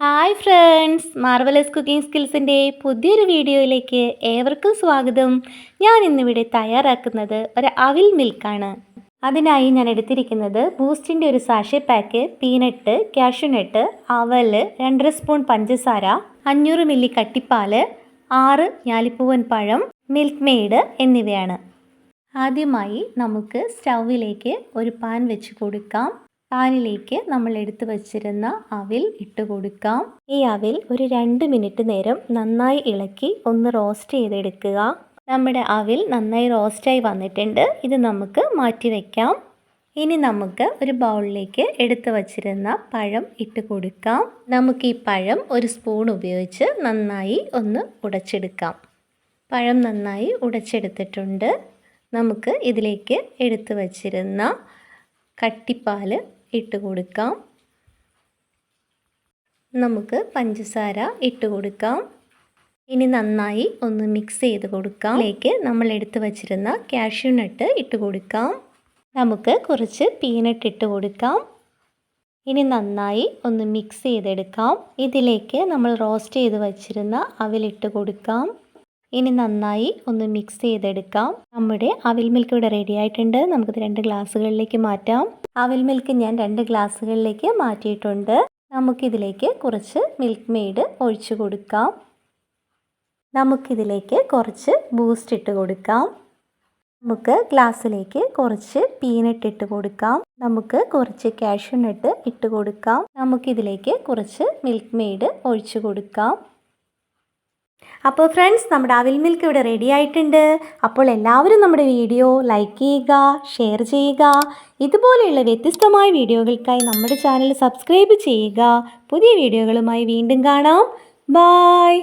Hi friends marvellous cooking സ്കിൽസിന്റെ പുതിയൊരു വീഡിയോയിലേക്ക് ഏവർക്കും സ്വാഗതം. ഞാൻ ഇന്നിവിടെ തയ്യാറാക്കുന്നത് ഒരു അവിൽ മിൽക്കാണ് അതിനായി ഞാൻ എടുത്തിരിക്കുന്നത് ബൂസ്റ്റിന്റെ ഒരു സാഷെ പാക്ക് പീനട്ട് കാഷ്യൂനട്ട് അവൽ രണ്ടര സ്പൂൺ പഞ്ചസാര അഞ്ഞൂറ് മില്ലി കട്ടിപ്പാൽ ആറ് ഞാലിപ്പൂവൻ പഴം മിൽക്ക് മെയ്ഡ് എന്നിവയാണ്. ആദ്യമായി നമുക്ക് സ്റ്റൗവിലേക്ക് ഒരു പാൻ വെച്ച് കൊടുക്കാം. പാനിലേക്ക് നമ്മൾ എടുത്തു വച്ചിരുന്ന അവിൽ ഇട്ട് കൊടുക്കാം. ഈ അവിൽ ഒരു രണ്ട് മിനിറ്റ് നേരം നന്നായി ഇളക്കി ഒന്ന് റോസ്റ്റ് ചെയ്തെടുക്കുക. നമ്മുടെ അവിൽ നന്നായി റോസ്റ്റായി വന്നിട്ടുണ്ട്. ഇത് നമുക്ക് മാറ്റി വയ്ക്കാം ഇനി നമുക്ക് ഒരു ബൗളിലേക്ക് എടുത്തു വച്ചിരുന്ന പഴം ഇട്ട് കൊടുക്കാം. നമുക്ക് ഈ പഴം ഒരു സ്പൂൺ ഉപയോഗിച്ച് നന്നായി ഒന്ന് ഉടച്ചെടുക്കാം. പഴം നന്നായി ഉടച്ചെടുത്തിട്ടുണ്ട്. നമുക്ക് ഇതിലേക്ക് എടുത്തു വച്ചിരുന്ന കട്ടിപ്പാൽ ഇട്ട് കൊടുക്കാം. നമുക്ക് പഞ്ചസാര ഇട്ട് കൊടുക്കാം. ഇനി നന്നായി ഒന്ന് മിക്സ് ചെയ്ത് കൊടുക്കാം. അതിലേക്ക് നമ്മൾ എടുത്തു വച്ചിരുന്ന കാഷ്യൂ നട്ട് ഇട്ട് കൊടുക്കാം. നമുക്ക് കുറച്ച് പീനട്ട് ഇട്ട് കൊടുക്കാം. ഇനി നന്നായി ഒന്ന് മിക്സ് ചെയ്തെടുക്കാം. ഇതിലേക്ക് നമ്മൾ റോസ്റ്റ് ചെയ്ത് വച്ചിരുന്ന അവിലിട്ട് കൊടുക്കാം. ഇനി നന്നായി ഒന്ന് മിക്സ് ചെയ്തെടുക്കാം. നമ്മുടെ അവിൽ മിൽക്ക് ഇവിടെ റെഡി ആയിട്ടുണ്ട്. നമുക്കിത് രണ്ട് ഗ്ലാസ്സുകളിലേക്ക് മാറ്റാം. അവിൽ മിൽക്ക് ഞാൻ രണ്ട് ഗ്ലാസ്സുകളിലേക്ക് മാറ്റിയിട്ടുണ്ട്. നമുക്കിതിലേക്ക് കുറച്ച് മിൽക്ക് മെയ്ഡ് ഒഴിച്ചു കൊടുക്കാം. നമുക്കിതിലേക്ക് കുറച്ച് ബൂസ്റ്റ് ഇട്ട് കൊടുക്കാം. നമുക്ക് ഗ്ലാസ്സിലേക്ക് കുറച്ച് പീനട്ട് ഇട്ട് കൊടുക്കാം. നമുക്ക് കുറച്ച് കാഷ്യൂ നട്ട് ഇട്ട് കൊടുക്കാം. നമുക്കിതിലേക്ക് കുറച്ച് മിൽക്ക് മെയ്ഡ് ഒഴിച്ചു കൊടുക്കാം. അപ്പോൾ ഫ്രണ്ട്സ് നമ്മുടെ അവിൽ മിൽക്ക് ഇവിടെ റെഡി ആയിട്ടുണ്ട്. അപ്പോൾ എല്ലാവരും നമ്മുടെ വീഡിയോ ലൈക്ക് ചെയ്യുക ഷെയർ ചെയ്യുക. ഇതുപോലെയുള്ള വ്യത്യസ്തമായ വീഡിയോകൾക്കായി നമ്മുടെ ചാനൽ സബ്സ്ക്രൈബ് ചെയ്യുക. പുതിയ വീഡിയോകളുമായി വീണ്ടും കാണാം. ബായ്